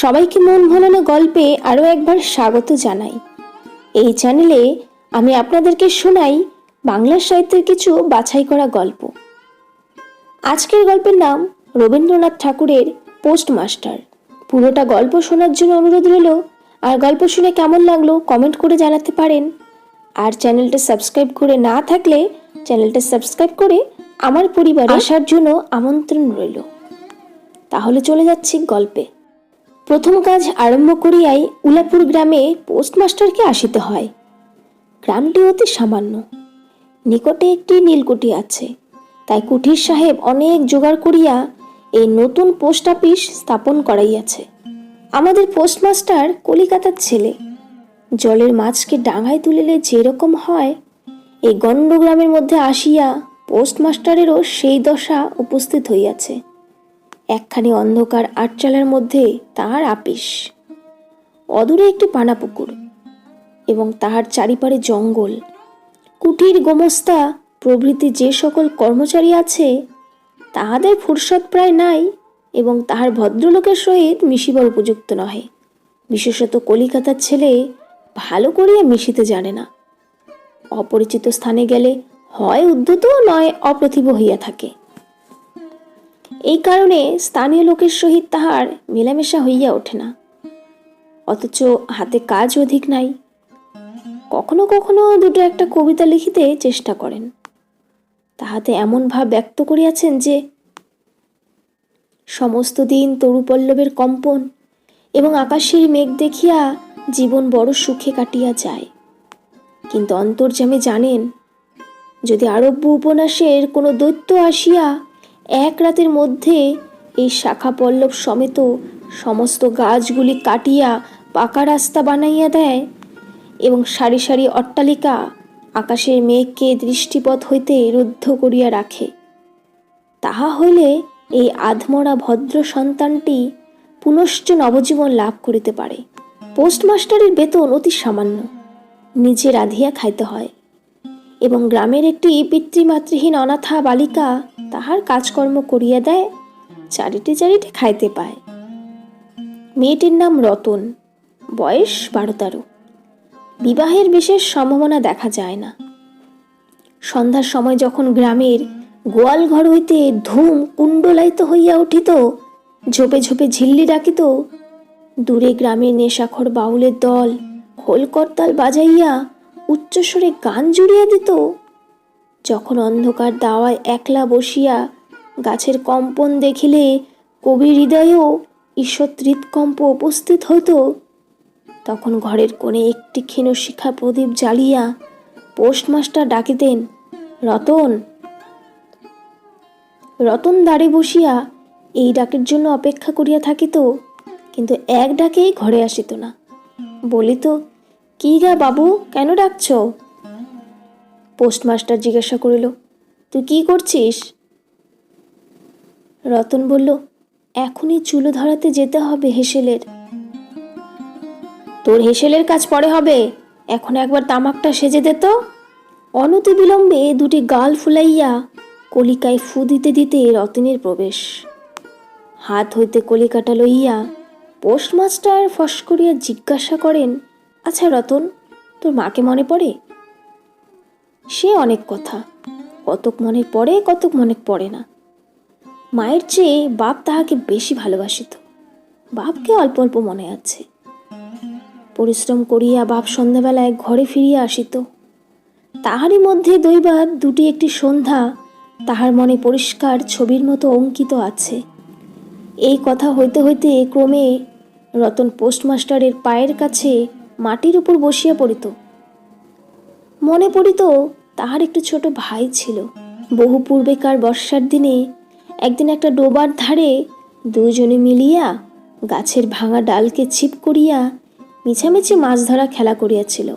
সবাইকে মন ভোলানো গল্পে আরও একবার স্বাগত জানাই। এই চ্যানেলে আমি আপনাদেরকে শোনাই বাংলা সাহিত্যের কিছু বাছাই করা গল্প। আজকের গল্পের নাম রবীন্দ্রনাথ ঠাকুরের পোস্টমাস্টার। পুরোটা গল্প শোনার জন্য অনুরোধ রইল আর গল্প শুনে কেমন লাগল কমেন্ট করে জানাতে পারেন। আর চ্যানেলটা সাবস্ক্রাইব করে না থাকলে চ্যানেলটা সাবস্ক্রাইব করে আমার পরিবারে আসার জন্য আমন্ত্রণ রইল। তাহলে চলে যাচ্ছি গল্পে। প্রথম কাজ আরম্ভ করিয়াই উলাপুর গ্রামে পোস্টমাস্টারকে আসিতে হয়। গ্রামটি অতি সামান্য। নিকটে একটি নীলকুঠি আছে। তাই কুঠির সাহেব অনেক জোগাড় করিয়া এই নতুন পোস্ট অফিস স্থাপন করাইয়াছে। আমাদের পোস্টমাস্টার কলিকাতার ছেলে। জলের মাছকে ডাঙায় তুলিলে যেরকম হয়, এই গণ্ডগ্রামের মধ্যে আসিয়া পোস্টমাস্টারেরও সেই দশা উপস্থিত হইয়াছে। একখানি অন্ধকার আটচালার মধ্যে তাহার আপিস। অদূরে একটি পানা পুকুর এবং তাহার চারিপারে জঙ্গল। কুটির গোমস্তা, প্রভৃতি যে সকল কর্মচারী আছে, তাহাদের ফুরসত প্রায় নাই এবং তাহার ভদ্রলোকের সহিত মিশিবার উপযুক্ত নহে। বিশেষত কলিকাতার ছেলে ভালো করিয়া মিশিতে জানে না। অপরিচিত স্থানে গেলে হয় উদ্ধত নয় অপ্রতিভ হইয়া থাকে। এই কারণে স্থানীয় লোকের সহিত তাহার মেলামেশা হইয়া ওঠে না। অথচ হাতে কাজ অধিক নাই। কখনো কখনো দুটো একটা কবিতা লিখিতে চেষ্টা করেন। তাহাতে এমন ভাব ব্যক্ত করিয়াছেন যে, সমস্ত দিন তরুপল্লবের কম্পন এবং আকাশের মেঘ দেখিয়া জীবন বড় সুখে কাটিয়া যায়। কিন্তু অন্তর্যামে জানেন, যদি আরব্য উপন্যাসের কোনো দৈত্য আসিয়া এক রাতের মধ্যে এই শাখা পল্লব সমেত সমস্ত গাছগুলি কাটিয়া পাকা রাস্তা বানাইয়া দেয় এবং সারি সারি অট্টালিকা আকাশের মেঘকে দৃষ্টিপথ হইতে রুদ্ধ করিয়া রাখে। তাহা হইলে এই আধমরা ভদ্র সন্তানটি পুনশ্চ নবজীবন লাভ করিতে পারে। পোস্টমাস্টারের বেতন অতি সামান্য। নিজে রাধিয়া খাইতে হয়। এবং গ্রামের একটি পিতৃমাতৃহীন অনাথা বালিকা তাহার কাজকর্ম করিয়া দেয়, চারিটে চারিটে খাইতে পায়। মেয়েটির নাম রতন, বয়স বারো তেরো বিবাহের বিশেষ সম্ভাবনা দেখা যায় না। সন্ধ্যার সময় যখন গ্রামের গোয়াল ঘর হইতে ধূম কুণ্ডলায়িত হইয়া উঠিত, ঝোপে ঝোপে ঝিল্লি ডাকিত, দূরে গ্রামের নেশাখর বাউলের দল খোল করতাল বাজাইয়া উচ্চস্বরে গান জুড়িয়া দিত। যখন অন্ধকার দাওয়ায় একলা বসিয়া গাছের কম্পন দেখিলে কবি হৃদয়েও ঈশ্বর হৃৎকম্প উপস্থিত হইতো, তখন ঘরের কোণে একটি ক্ষীণ শিখা প্রদীপ জ্বালিয়া পোস্টমাস্টার ডাকিতেন, রতন রতন দাঁড়ে বসিয়া এই ডাকের জন্য অপেক্ষা করিয়া থাকিত, কিন্তু এক ডাকেই ঘরে আসিত না। বলিত কি গা বাবু? কেন ডাকছ? পোস্টমাস্টার জিজ্ঞাসা করিল, তুই কি করছিস? রতন বলল, এখনই চুলো ধরাতে যেতে হবে হেসেলের। তোর হেসেলের কাজ পরে হবে। এখন একবার তামাকটা সেজে দে তো। অনতি বিলম্বে দুটি গাল ফুলাইয়া কলিকায় ফু দিতে দিতে রতনের প্রবেশ। হাত হইতে কলিকাটা লইয়া পোস্টমাস্টার ফস করিয়া জিজ্ঞাসা করেন আচ্ছা রতন, তোর মাকে মনে পড়ে? সে অনেক কথা। কতক মনে পড়ে কতক মনে পড়ে না। মায়ের চেয়ে বাপ তাহাকে বেশি ভালোবাসিত বাপকে অল্প অল্প মনে আছে। পরিশ্রম করিয়া বাপ সন্ধ্যাবেলায় ঘরে ফিরিয়া আসিত। তাহারই মধ্যে দৈবাত দুটি একটি সন্ধ্যা তাহার মনে পরিষ্কার ছবির মতো অঙ্কিত আছে। এই কথা হইতে হইতে ক্রমে রতন পোস্টমাস্টারের পায়ের কাছে মাটির উপর বসিয়া পড়িত। মনে পড়িত তাহার একটু ছোট ভাই ছিল। বহু পূর্বেকার বর্ষার দিনে একদিন একটা ডোবার ধারে দুজনে মিলিয়া গাছের ভাঙা ডালকে ছিপ করিয়া মিছামিছি মাছ ধরা খেলা করিয়াছিল।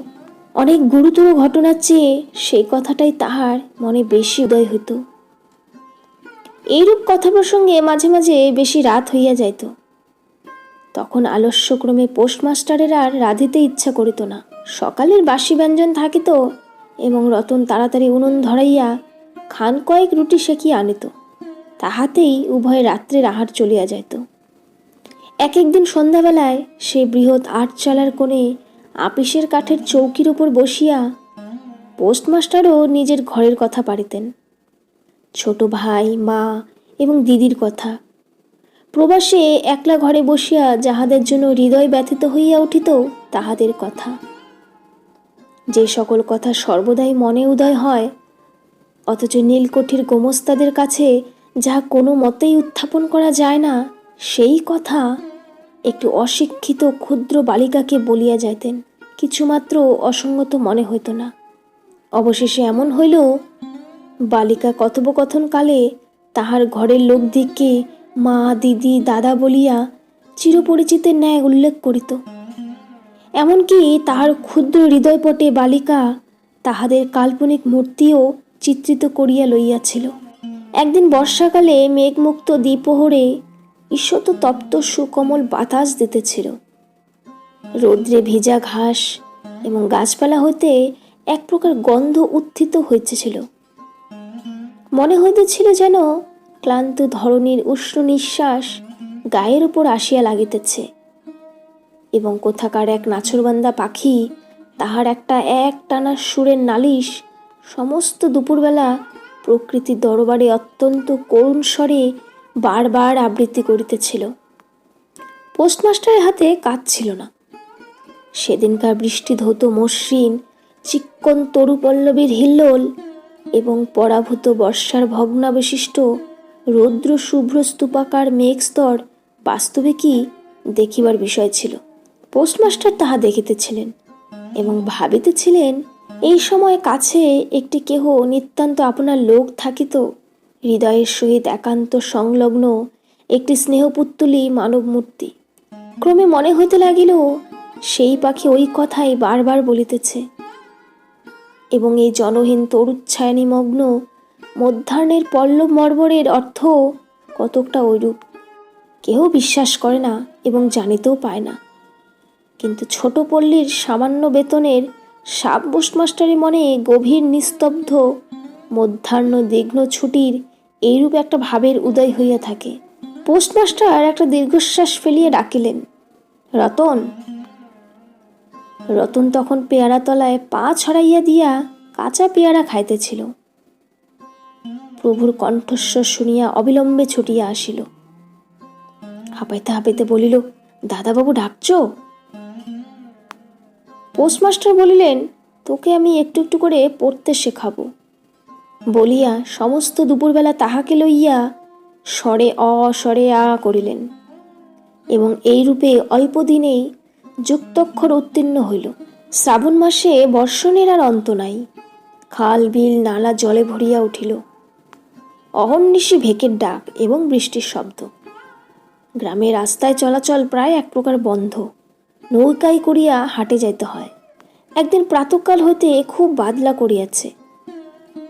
অনেক গুরুতর ঘটনার চেয়ে সেই কথাটাই তাহার মনে বেশি উদয় হইত। এইরূপ কথা প্রসঙ্গে মাঝে মাঝে বেশি রাত হইয়া যাইত। তখন আলস্যক্রমে পোস্টমাস্টারের আর রাঁধিতে ইচ্ছা করিত না। সকালের বাসি ব্যঞ্জন থাকিত এবং রতন তাড়াতাড়ি উনুন ধরাইয়া খান কয়েক রুটি সেকিয়া আনিত। তাহাতেই উভয় রাত্রের আহার চলিয়া যাইত। এক একদিন সন্ধ্যাবেলায় সেই বৃহৎ আটচালার কোণে আপিসের কাঠের চৌকির উপর বসিয়া পোস্টমাস্টারও নিজের ঘরের কথা পারিতেন। ছোট ভাই, মা এবং দিদির কথা প্রবাসে একলা ঘরে বসিয়া যাহাদের জন্য হৃদয় ব্যথিত হইয়া উঠিত, তাহাদের কথা। যে সকল কথা সর্বদাই মনে উদয় হয়, অথচ নীলকঠির গোমস্তাদের কাছে যাহা কোনো মতেই উত্থাপন করা যায় না, সেই কথা একটু অশিক্ষিত ক্ষুদ্র বালিকাকে বলিয়া যাইতেন, কিছুমাত্র অসঙ্গত মনে হইত না। অবশেষে এমন হইল, বালিকা কথোপকথনকালে তাহার ঘরের লোকদিগকে মা, দিদি, দাদা বলিয়া চিরপরিচিতের ন্যায় উল্লেখ করিত। এমনকি তাহার ক্ষুদ্র হৃদয়পটে বালিকা তাহাদের কাল্পনিক মূর্তিও চিত্রিত করিয়া লইয়াছিল। একদিন বর্ষাকালে মেঘমুক্ত দ্বিপ্রহরে ঈষত তপ্ত সুকমল বাতাস দিতেছিল। রৌদ্রে ভেজা ঘাস এবং গাছপালা হইতে এক প্রকার গন্ধ উত্থিত হইতেছিল। মনে হইতেছিল যেন ক্লান্ত ধরনের উষ্ণ নিঃশ্বাস গায়ের উপর আসিয়া লাগিতেছে। এবং কোথাকার এক নাছরবান্দা পাখি, তাহার একটা এক টানা সুরের নালিশ, সমস্ত দুপুরবেলা প্রকৃতির দরবারে অত্যন্ত করুণ স্বরে বারবার আবৃত্তি করিতেছিল। পোস্টমাস্টারের হাতে কাজ ছিল না। সেদিনকার বৃষ্টি ধৌত মসৃণ, চিক্কন তরুপল্লবীর হিল্লোল এবং পরাভূত বর্ষার ভগ্নাবশিষ্ট রৌদ্র শুভ্র স্তূপাকার মেঘ স্তর বাস্তবে কি দেখিবার বিষয় ছিল। পোস্টমাস্টার তাহা দেখিতেছিলেন এবং ভাবিতেছিলেন, এই সময় কাছে একটি কেহ নিতান্ত আপনার লোক থাকিত, হৃদয়ের সহিত একান্ত সংলগ্ন একটি স্নেহপুত্তলি মানব মূর্তি ক্রমে মনে হইতে লাগিল, সেই পাখি ওই কথাই বারবার বলিতেছে। এবং এই জনহীন তরুচ্ছায়া নিমগ্ন মধ্যাহ্নের পল্লব মর্মরের অর্থ কতকটা ঐরূপ। কেউ বিশ্বাস করে না এবং জানিতেও পায় না। কিন্তু ছোট পল্লীর সামান্য বেতনের সাব পোস্টমাস্টারের মনে গভীর নিস্তব্ধ, মধ্যাহ্ন দীর্ঘ ছুটির এইরূপ একটা ভাবের উদয় হইয়া থাকে। পোস্টমাস্টার একটা দীর্ঘশ্বাস ফেলিয়া ডাকিলেন, রতন। রতন তখন পেয়ারা তলায় পা ছড়াইয়া দিয়া কাঁচা পেয়ারা খাইতেছিল। প্রভুর কণ্ঠস্বর শুনিয়া অবিলম্বে ছুটিয়া আসিল। হাঁপাইতে হাঁপাইতে বলিল, দাদাবাবু, ডাকছ? পোস্টমাস্টার বলিলেন, তোকে আমি একটু একটু করে পড়তে শেখাবো। বলিয়া সমস্ত দুপুরবেলা তাহাকে লইয়া স্বরে অ, স্বরে আ করিলেন এবং এই রূপে অল্প দিনেই যুক্তক্ষর উত্তীর্ণ হইল। শ্রাবণ মাসে বর্ষণের আর অন্ত নাই। খাল, বিল, নালা জলে ভরিয়া উঠিল। অহর্নিশি ভেকের ডাক এবং বৃষ্টির শব্দ। গ্রামের রাস্তায় চলাচল প্রায় এক প্রকার বন্ধ। নৌকায় করিয়া হাটে যাইতে হয়। একদিন প্রাতকাল হইতে খুব বাদলা করিয়াছে।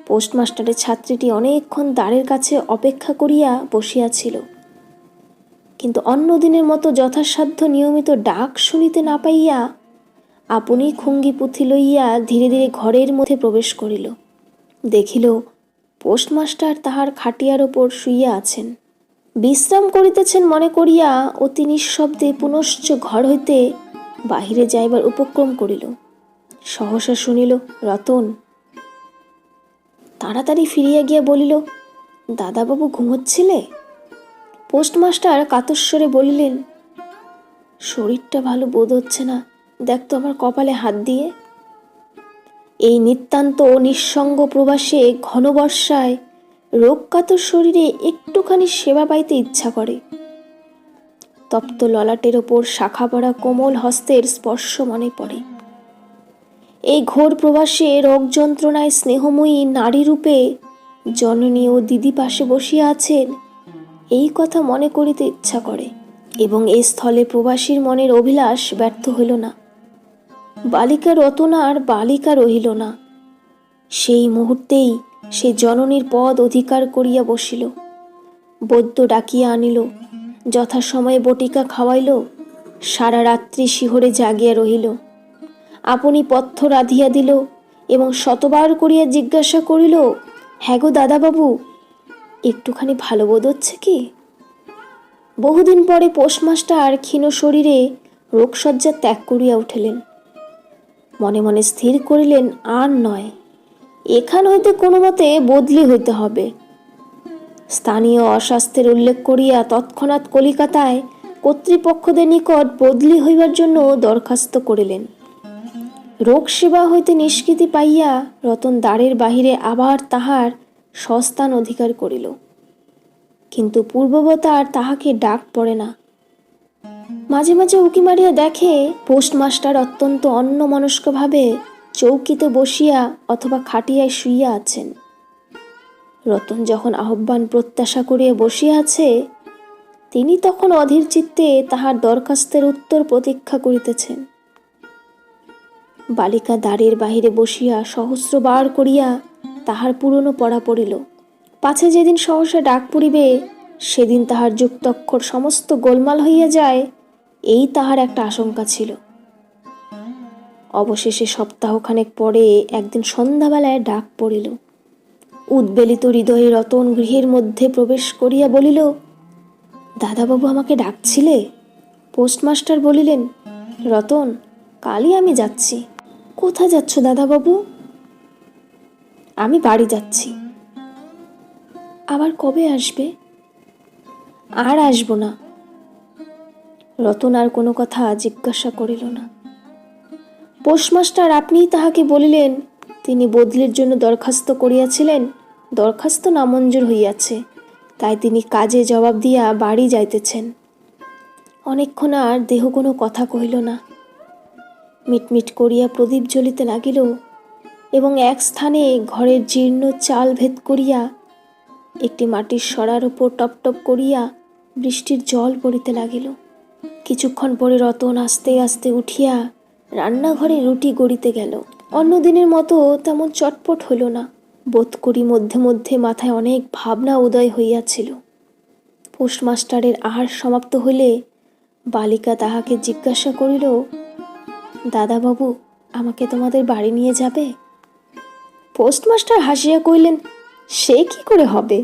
পোস্টমাস্টারের ছাত্রীটি অনেকক্ষণ দ্বারের কাছে অপেক্ষা করিয়া বসিয়াছিল। কিন্তু অন্য দিনের মতো যথাসাধ্য নিয়মিত ডাক শুনিতে না পাইয়া আপনি খুঙ্গি পুঁথি লইয়া ধীরে ধীরে ঘরের মধ্যে প্রবেশ করিল। দেখিল পোস্টমাস্টার তাহার খাটিয়ার ওপর শুইয়া আছেন। বিশ্রাম করিতেছেন মনে করিয়া অতি নিঃশব্দে পুনশ্চ ঘর হইতে বাহিরে যাইবার উপক্রম করিল। সহসা শুনিল, রতন! তাড়াতাড়ি ফিরিয়া গিয়া বলিল, দাদাবাবু ঘুমোচ্ছিলে? পোস্টমাস্টার কাতস্বরে বলিলেন, শরীরটা ভালো বোধ হচ্ছে না। দেখ তো আমার কপালে হাত দিয়ে। এই নিতান্ত নিঃসঙ্গ প্রবাসে ঘন বর্ষায় রোগকাতর শরীরে একটুখানি সেবা পাইতে ইচ্ছা করে। তপ্ত ললাটের ওপর শাখা পড়া কোমল হস্তের স্পর্শ মনে পড়ে। এই ঘোর প্রবাসে রোগ যন্ত্রণায় স্নেহময়ী নারী রূপে জননী ও দিদি পাশে বসিয়া আছেন, এই কথা মনে করিতে ইচ্ছা করে এবং এই স্থলে প্রবাসীর মনের অভিলাষ ব্যর্থ হইল না। বালিকা রতনার বালিকা রহিল না। সেই মুহূর্তেই সে জননীর পদ অধিকার করিয়া বসিল। বৈদ্য ডাকিয়া আনিল, যথাসময়ে বটিকা খাওয়াইল, সারা রাত্রি শিহরে জাগিয়া রহিল। আপনি পথ্য রাধিয়া দিল এবং শতবার করিয়া জিজ্ঞাসা করিল হ্যাঁ গো দাদাবাবু, একটুখানি ভালো বোধ হচ্ছে কি? বহুদিন পরে পোস্টমাস্টার ক্ষীণ শরীরে রোগসজ্জা ত্যাগ করিয়া উঠিলেন। মনে মনে স্থির করিলেন, আর নয়, এখান হইতে কোনো মতে বদলি হইতে হবে। স্থানীয় অস্বাস্থ্যের উল্লেখ করিয়া তৎক্ষণাৎ কলিকাতায় কর্তৃপক্ষদের নিকট বদলি হইবার জন্য দরখাস্ত করিলেন। রোগ সেবা হইতে নিষ্কৃতি পাইয়া রতন দ্বারের বাহিরে আবার তাহার সস্থান অধিকার করিল। কিন্তু পূর্ববতার তাহাকে ডাক পড়ে না। মাঝে মাঝে উকি মারিয়া দেখে পোস্টমাস্টার অত্যন্ত অন্যমনস্কভাবে চৌকিতে বসিয়া অথবা খাটিয়ায় শুইয়া আছেন। রতন যখন আহ্বান প্রত্যাশা করিয়া বসিয়া আছে, তিনি তখন অধীর চিত্তে তাহার দরখাস্তের উত্তর প্রতীক্ষা করিতেছেন। বালিকা দ্বারের বাহিরে বসিয়া সহস্রবার করিয়া তাহার পুরনো পড়া পড়িল। পাছে যেদিন সহসা ডাক পড়িবে, সেদিন তাহার যুক্তক্ষর সমস্ত গোলমাল হইয়া যায় এই তাহার একটা আশঙ্কা ছিল। অবশেষে সপ্তাহখানেক পরে একদিন সন্ধ্যাবেলায় ডাক পড়িল। উদ্বেলিত হৃদয়ে রতন গৃহের মধ্যে প্রবেশ করিয়া বলিল, দাদাবাবু আমাকে ডাকছিলে? পোস্টমাস্টার বলিলেন, রতন, কালই আমি যাচ্ছি। কোথায় যাচ্ছ দাদাবাবু? আমি বাড়ি যাচ্ছি। আবার কবে আসবে? আর আসব না। রতন আর কোনো কথা জিজ্ঞাসা করিল না। পোস্টমাস্টার আপনিই তাহাকে বলিলেন, তিনি বদলির জন্য দরখাস্ত করিয়াছিলেন, দরখাস্ত নামঞ্জুর হইয়াছে, তাই তিনি কাজে জবাব দিয়া বাড়ি যাইতেছেন। অনেকক্ষণ আর দেহ কোনো কথা কহিল না। মিটমিট করিয়া প্রদীপ জ্বলিতে লাগিল এবং এক স্থানে ঘরের জীর্ণ চাল ভেদ করিয়া একটি মাটির সরার উপর টপটপ করিয়া বৃষ্টির জল পড়িতে লাগিল। কিছুক্ষণ পরে রতন আস্তে আস্তে উঠিয়া রান্নাঘরে রুটি গড়িতে গেল। অন্য দিনের মতো তেমন চটপট হইল না। বোধ করি মধ্যে মধ্যে মাথায় অনেক ভাবনা উদয় হইয়াছিল। পোস্টমাস্টারের আহার সমাপ্ত হইলে বালিকা তাহাকে জিজ্ঞাসা করিল, দাদাবাবু, আমাকে তোমাদের বাড়ি নিয়ে যাবে? পোস্টমাস্টার হাসিয়া কইলেন সে কি করে হবে?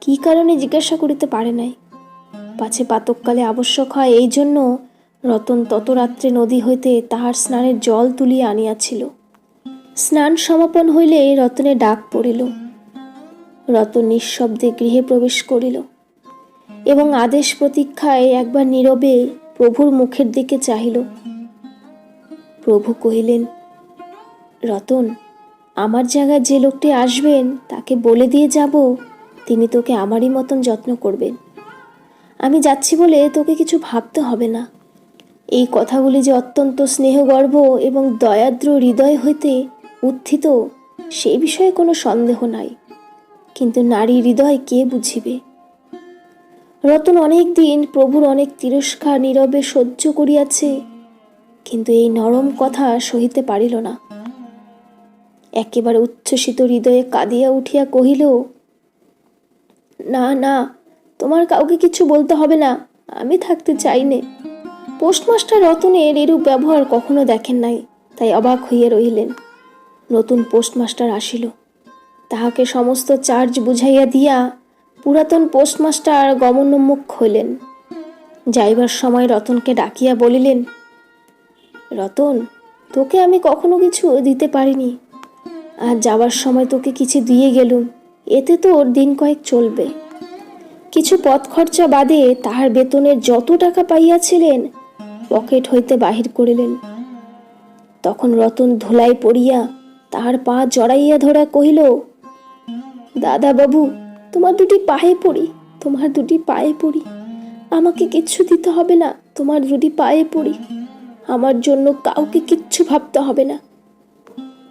কি কারণে জিজ্ঞাসা করিতে পারে নাই? পাছে পাতককালে আবশ্যক হয় এই জন্য রতন তত রাত্রে নদী হইতে তাহার স্নানের জল তুলিয়া আনিয়াছিল। স্নান সমাপন হইলে রতনে ডাক পড়িল। রতন নিঃশব্দে গৃহে প্রবেশ করিল এবং আদেশ প্রতীক্ষায় একবার নীরবে প্রভুর মুখের দিকে চাহিল। প্রভু কহিলেন, রতন, আমার জায়গায় যে লোকটি আসবেন তাকে বলে দিয়ে যাব তিনি তোকে আমারই মতন যত্ন করবেন। আমি যাচ্ছি বলে তোকে কিছু ভাবতে হবে না। এই কথাগুলি যে অত্যন্ত স্নেহগর্ভ এবং দয়াদ্র হৃদয় হইতে উত্থিত, সে বিষয়ে কোনো সন্দেহ নাই। কিন্তু নারী হৃদয় কে বুঝিবে? রতন অনেক দিন প্রভুর অনেক তিরস্কার নীরবে সহ্য করিয়াছে, কিন্তু এই নরম কথা সহিতে পারিল না। একেবারে উচ্ছ্বসিত হৃদয়ে কাঁদিয়া উঠিয়া কহিল না না, তোমার কাউকে কিছু বলতে হবে না, আমি থাকতে চাই নে পোস্টমাস্টার রতনের এরূপ ব্যবহার কখনো দেখেন নাই, তাই অবাক হইয়া রহিলেন। নতুন পোস্টমাস্টার আসিল। তাহাকে সমস্ত চার্জ বুঝাইয়া দিয়া পুরাতন পোস্টমাস্টার গমনোন্মুখ হইলেন। যাইবার সময় রতনকে ডাকিয়া বলিলেন, রতন, তোকে আমি কখনো কিছু দিতে পারিনি। আর যাবার সময় তোকে কিছু দিয়ে গেলুম। এতে তোর দিন কয়েক চলবে। কিছু পথ খরচা বাদে তাহার বেতনের যত টাকা পাইয়াছিলেন, পকেট হইতে বাহির করিলেন। তখন রতন ধুলাই পড়িয়া তাহার পা জড়াইয়া ধরা কহিল, দাদা বাবু, তোমার দুটি পায়ে পড়ি, তোমার দুটি পায়ে পড়ি। আমাকে কিচ্ছু দিতে হবে না, তোমার দুটি পায়ে পড়ি। আমার জন্য কাউকে কিচ্ছু ভাবতে হবে না।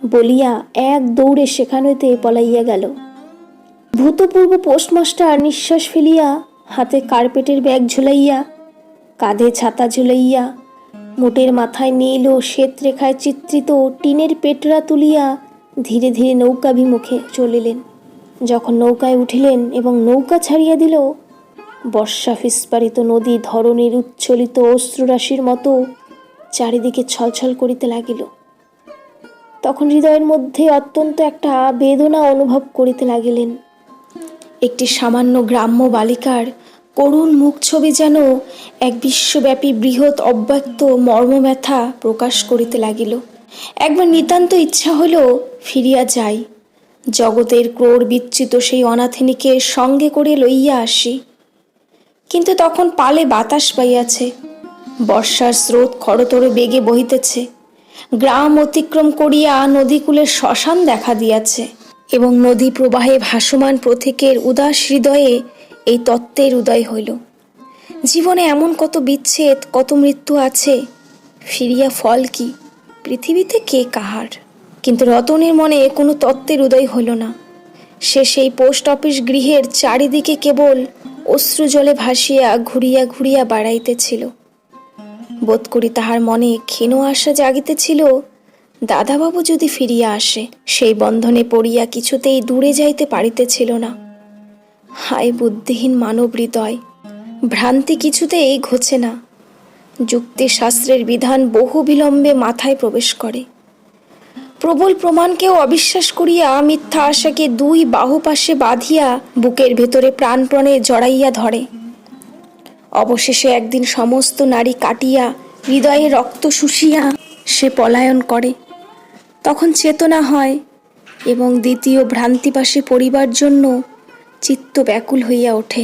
বলিয়া এক দৌড়ে সেখান হইতে পলাইয়া গেল। ভূতপূর্ব পোস্টমাস্টার নিঃশ্বাস ফেলিয়া হাতে কার্পেটের ব্যাগ ঝুলাইয়া, কাঁধে ছাতা ঝুলাইয়া, মোটের মাথায় নীল ও শ্বেত রেখায় চিত্রিত টিনের পেটরা তুলিয়া ধীরে ধীরে নৌকাভিমুখে চলিলেন। যখন নৌকায় উঠিলেন এবং নৌকা ছাড়িয়া দিল, বর্ষা ফিস্পারিত নদী ধরনের উচ্ছ্বলিত অশ্রুরাশির মতো চারিদিকে ছলছল করিতে লাগিল। তখন হৃদয়ের মধ্যে অত্যন্ত একটা বেদনা অনুভব করিতে লাগিলেন। একটি সামান্য গ্রাম্য বালিকার করুণ মুখ ছবি যেন এক বিশ্বব্যাপী বৃহৎ অব্যক্ত মর্মব্যথা প্রকাশ করিতে লাগিল। একবার নিতান্ত ইচ্ছা হলো ফিরিয়া যাই। জগতের ক্রোর বিচ্যুত সেই অনাথিনীকে সঙ্গে করে লইয়া আসি। কিন্তু তখন পালে বাতাস পাইয়াছে। বর্ষার স্রোত খড়তরে বেগে বহিতেছে। গ্রাম অতিক্রম করিয়া নদীকূলের শ্মশান দেখা দিয়াছে। এবং নদী প্রবাহে ভাসমান প্রতীকের উদাস হৃদয়ে এই তত্ত্বের উদয় হইল। জীবনে এমন কত বিচ্ছেদ, কত মৃত্যু আছে, ফিরিয়া ফল কি? পৃথিবীতে কে কাহার? কিন্তু রতনের মনে কোনো তত্ত্বের উদয় হইল না। সে সেই পোস্ট অফিস গৃহের চারিদিকে কেবল অশ্রু জলে ভাসিয়া ঘুরিয়া ঘুরিয়া বাড়াইতেছিল। বোধ করি তাহার মনে ক্ষীণ আশা জাগিতেছিল দাদাবাবু যদি ফিরিয়া আসে, সেই বন্ধনে পড়িয়া কিছুতেই দূরে যাইতে পারিতেছিল না। হায় বুদ্ধিহীন মানব হৃদয় ভ্রান্তি কিছুতেই ঘোছে না। যুক্তি শাস্ত্রের বিধান বহু বিলম্বে মাথায় প্রবেশ করে। প্রবল প্রমাণকেও অবিশ্বাস করিয়া মিথ্যা আশাকে দুই বাহু পাশে বাঁধিয়া বুকের ভেতরে প্রাণপ্রণে জড়াইয়া ধরে। অবশেষে একদিন সমস্ত নারী কাটিয়া হৃদয়ে রক্ত শুষিয়া সে পলায়ন করে। তখন চেতনা হয় এবং দ্বিতীয় ভ্রান্তিপাশে পড়িবার জন্য চিত্ত ব্যাকুল হইয়া ওঠে।